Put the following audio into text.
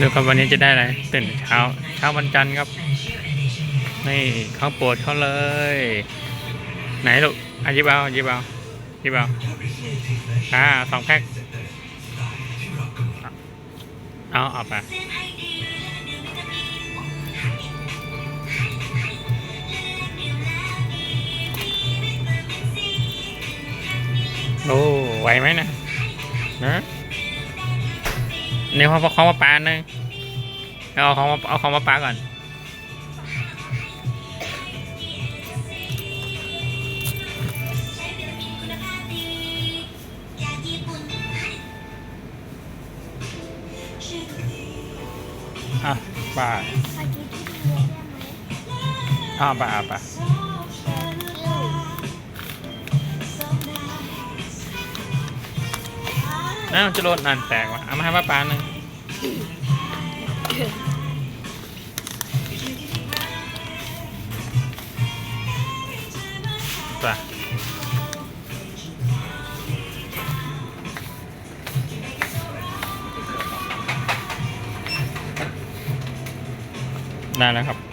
ดูครับวันนี้จะได้อะไรตื่นเช้าเช้าวันจันทร์ครับนี่ข้าวโปรดเขาเลย ไหนลูกอะหยิบเอายิบเอายิบเอาอ่าสองแพ็คเอาเอาไปโอ้ไหวไหมนะนะ นี่เขาเขามาปลาหนึ่งเอาของมาเอาของมาปลาก่อนอะปลาสกิทที่เลี้ยงได้ไหมเอาปลาเอาปลา เอ้าจะโดนนันแตกว่ะเอามาให้ป้าปลาหนึ่งปได้แล้วครับ